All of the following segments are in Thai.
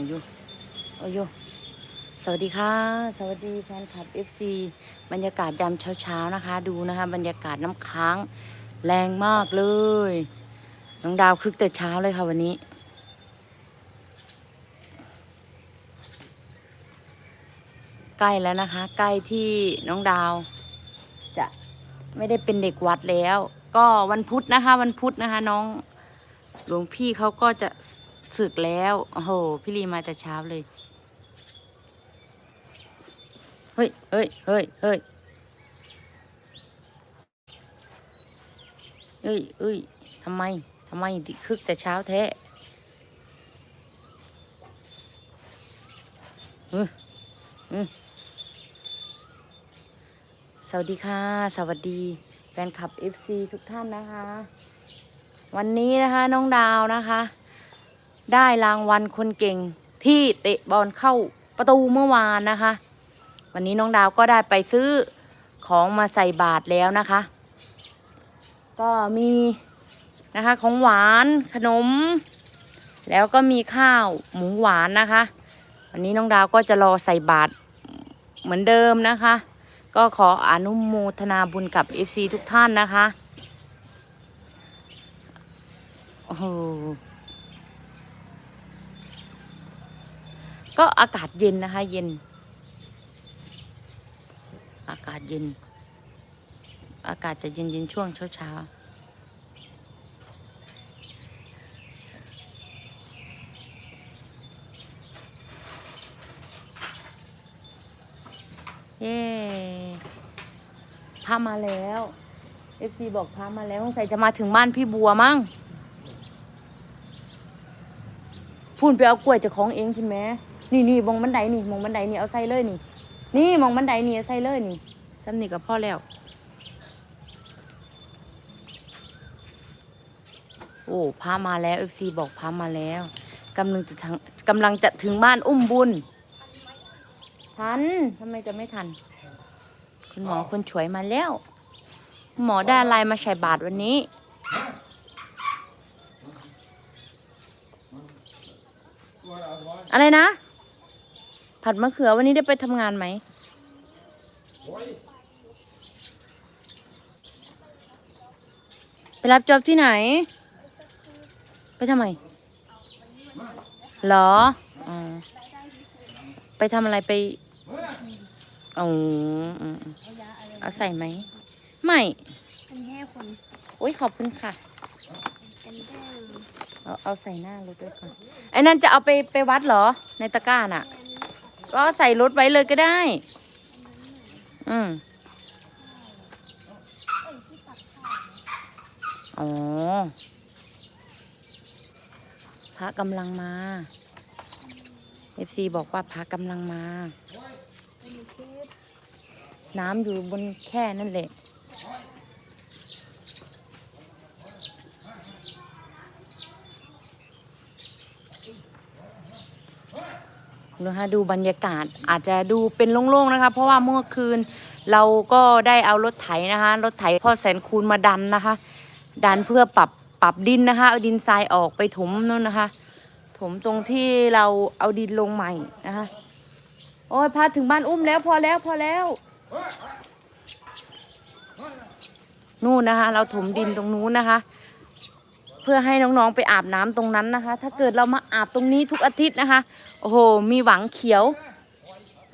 อายุอายุสวัสดีค่ะ สวัสดีแฟนคลับ FC บรรยากาศยามเช้าๆนะคะ ดูนะคะ บรรยากาศน้ำค้างแรงมากเลย น้องดาวคึกแต่เช้าเลยค่ะวันนี้ ใกล้แล้วนะคะ ใกล้ที่น้องดาว จะไม่ได้เป็นเด็กวัดแล้ว ก็วันพุธนะคะ วันพุธนะคะ น้องหลวงพี่เขาก็จะ ศึกแล้ว โอ้โห พี่ลีมาแต่เช้าเลย เฮ้ยเฮ้ยเฮ้ยเฮ้ยเอ้ยเอ้ยทำไม ทำไมคึกแต่เช้าแท้เสวัสดีค่ะ สวัสดี แฟนคลับ FC ทุกท่านนะคะ วันนี้นะคะน้องดาวนะคะ ได้รางวัลคนเก่งที่เตะบอลเข้าประตูเมื่อวานนะคะ วันนี้น้องดาวก็ได้ไปซื้อของมาใส่บาตรแล้วนะคะ ก็มีนะคะของหวานขนม แล้วก็มีข้าวหมูหวานนะคะ วันนี้น้องดาวก็จะรอใส่บาตรเหมือนเดิมนะคะ ก็ขออนุโมทนาบุญกับ FC ทุกท่านนะคะ โอ้โห ก็อากาศเย็นนะคะ เย็น อากาศเย็น อากาศจะเย็นเย็นๆช่วงเช้าเช้าเย้พามาแล้ว FC บอกพามาแล้วสงสัยจะมาถึงบ้านพี่บัวมั้งพูนไปเอากล้วยจากของเองคุณแม นี่นี่มองบันไดนี่มองบันไดนี่เอาใส่เลยนี่ นี่มองบันไดนี่เอาใส่เลยนี่ซ้ำนี่กับพ่อแล้ว โอ้พามาแล้วเอฟซีบอกพามาแล้วกำลังจะทางกำลังจะถึงบ้านอุ้มบุญ ทันทำไมจะไม่ทัน คุณหมอคนช่วยมาแล้ว หมอได้อะไรมาใส่บาทวันนี้อะไรนะ ผัดมะเขือวันนี้ได้ไปทำงานไหมไปรับจอบที่ไหน ไปทำไมเหรออ๋อไปทำอะไรไปอ๋ออืมๆเอาใส่ไหม ไม่อันแค่คนโอ้ยขอบคุณค่ะกันแค่เอาเอาใส่หน้ารถด้วยก่อนไอ้นั่นจะเอาไปไปวัดเหรอ ในตะกร้าน่ะ ก็ใส่รถไว้เลยก็ได้ อืมอ๋อ พระกำลังมาเอฟซีบอกว่าพระกำลังมา น้ำอยู่บนแค่นั่นแหละ นะคะดูบรรยากาศอาจจะดูเป็นโล่งๆนะคะ เพราะว่าเมื่อคืนเราก็ได้เอารถไถนะคะรถไถพ่อแสนคูณมาดันนะคะ ดันเพื่อปรับปรับดินนะคะ เอาดินทรายออกไปถมนู่นนะคะ ถมตรงที่เราเอาดินลงใหม่นะคะ โอ้ยพาถึงบ้านอุ้มแล้วพอแล้วพอแล้วนู่นนะคะ เราถมดินตรงนู้นนะคะ พื่อให้น้องๆไปอาบน้ำตรงนั้นนะคะ ถ้าเกิดเรามาอาบตรงนี้ทุกอาทิตย์นะคะ โอ้โห มีหวังเขียว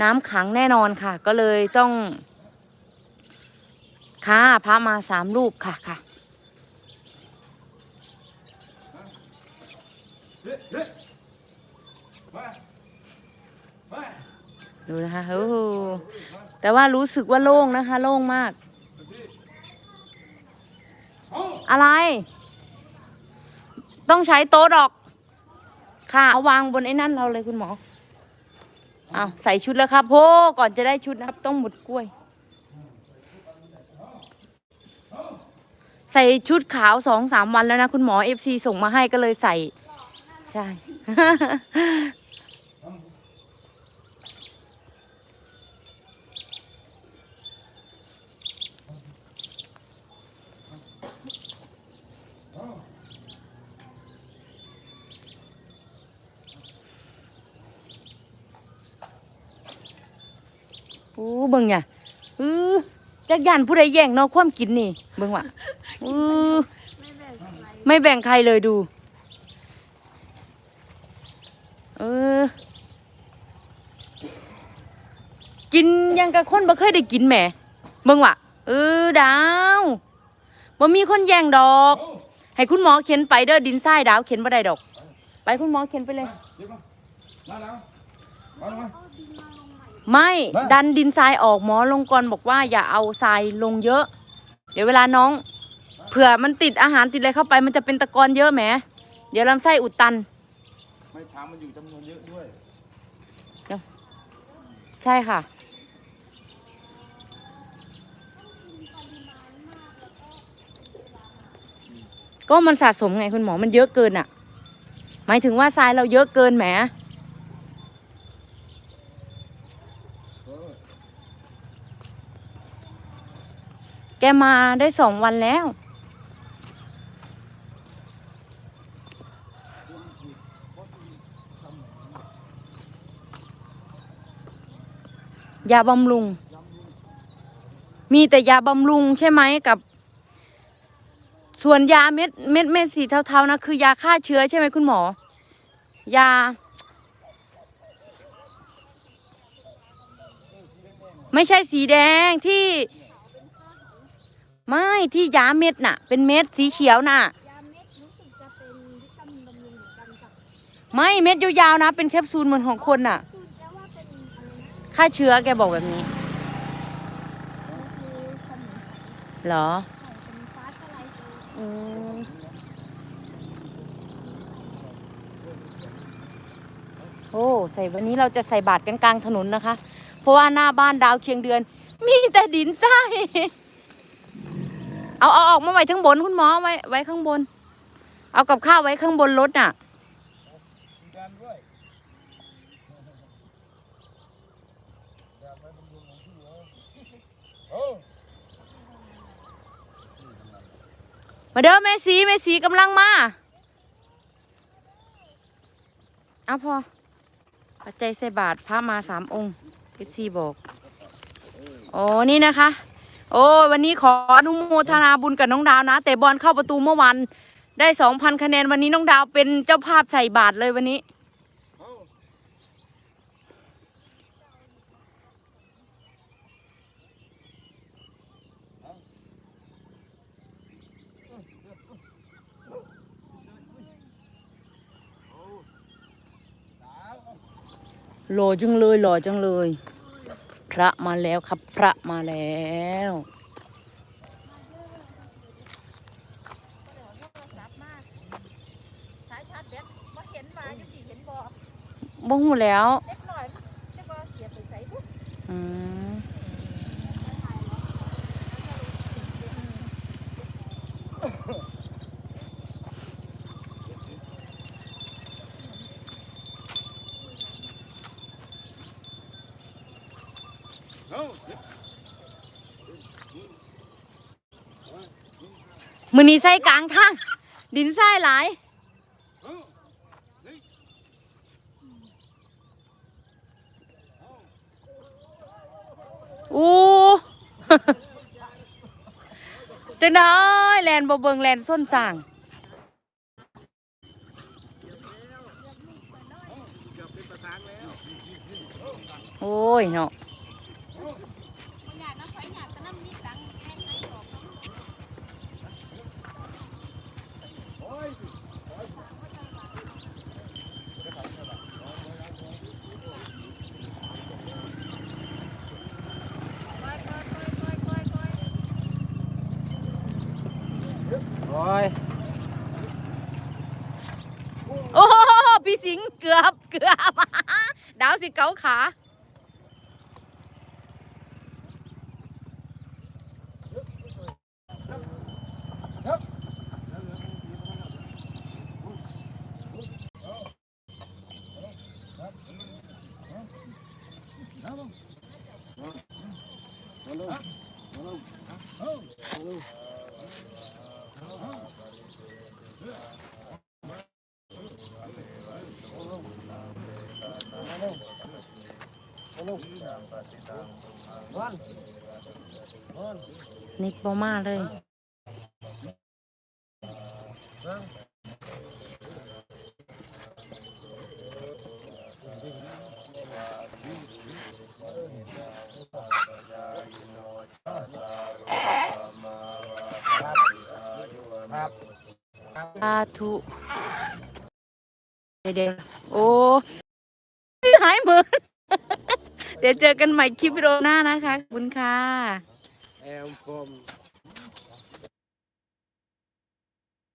น้ำขังแน่นอนค่ะ ก็เลยต้องค่ะพระมาสามรูปค่ะค่ะดูนะคะโอ้โหแต่ว่ารู้สึกว่าโล่งนะคะ โล่งมาก อะไร ต้องใช้โต๊ะดอก ค่ะเอาวางบนไอ้นั่นเราเลยคุณหมอเอาใส่ชุดแล้วครับโพก่อนจะได้ชุดนะครับ ต้องหมุดกล้วย ใส่ชุดขาวสองสามวันแล้วนะ คุณหมอเอฟซีส่งมาให้ก็เลยใส่ ใช่ โอ้เบิ่งไงเออจักยันผู้ใดแย่งเนอกความกินนี่ เบิ่งว่ะเออไม่แบ่งใครไม่แบ่งใครเลยดู เออ กินยังกับคนบ่เคยได้กินแหมเบิ่งว่ะเออดาวบ่มีคนแย่งดอก ให้คุณหมอเข็นไปเด้อดินทรายดาวเข็นบ่ได้ดอก ไปคุณหมอเข็นไปเลยมาแล้วมาแล้วมาลงม่ ไม่มาดันดินทรายออกหมอลงกรบอกว่าอย่าเอาทรายลงเยอะ เดี๋ยวเวลาน้อง เผื่อมันติดอาหารติดอะไรเข้าไปมันจะเป็นตะกอนเยอะแหมเดี๋ยวลำไส้อุดตัน ไม่ช้างมันอยู่จำนวนเยอะด้วย ใช่ค่ะ ก็มันสะสมไงคุณหมอมันเยอะเกินอะ หมายถึงว่าทรายเราเยอะเกินแหม เออ แกมาได้สองวันแล้ว ยาบำรุง มีแต่ยาบำรุงใช่ไหมกับ ส่วนยาเม็ดเม็ดเม็ดสีเทาๆนะคือยาฆ่าเชื้อใช่ไหมคุณหมอ ยา ไม่ใช่สีแดงที่ ไม่ที่ยาเม็ดน่ะ เป็นเม็ดสีเขียวน่ะ ยาเม็ดรู้สึกจะเป็นวิตามินบำรุงเหมือนกันกับไม่เม็ดยาวๆนะ เป็นแคปซูลเหมือนของคนน่ะ คือแล้วว่าเป็นอะไรนะฆ่าเชื้อแกบอกแบบนี้มันคือสมุนไพรเหรอไข่เป็นฟ้าทลายโจรอืมโอ้ใส่วันนี้เราจะใส่บาตรกันกลางถนนนะคะ เพราะว่าหน้าบ้านดาวเคียงเดือน มีแต่ดินทราย เอาเอาออกมาไว้ข้างบนคุณหมอไว้ไว้ข้างบน เอากับข้าวไว้ข้างบนรถน่ะมารด้วยอยากไปบำรุงของพี่เมาเด้อแม่สีแม่สีกำลังมาเอาพอปัจจัยใส่บาทพระมาสามองค์ทิพซีบอก โอ้นี่นะคะ โอ้วันนี้ขออนุโมทนาบุญกับน้องดาวนะ แต่บอลเข้าประตูเมื่อวัน ได้สองพันคะแนนวันนี้น้องดาวเป็นเจ้าภาพใส่บาทเลยวันนี้ หล่อจังเลยหล่อจังเลย พระมาแล้วครับพระมาแล้วสายชาร์จแบตมาเห็นมาจะสีเห็นบ่บ่หูแล้วเล็กหน่อยจะบ่เสียไปใส่ปุ๊บอืม มือนี้ใส่กลางทางดินทรายหลายอู้จังได้แลนบ่เบิงแลนส้นสางโอ้ยเนาะ อยากน้ำไฟอยากจะน้ำนี่ตังแม่งไม่บอก โอ้ยโอ้โหพี่สิงห์เกือบเกือบดาวสิเกาขาผลูกวันวัน นิกบอมาเลยนั่งครับสาธุเดี๋ยวโอ้หาย เหมือนเดี๋ยวเจอกันใหม่คลิปวิดีโอหน้านะคะขอบคุณค่ะแอมคม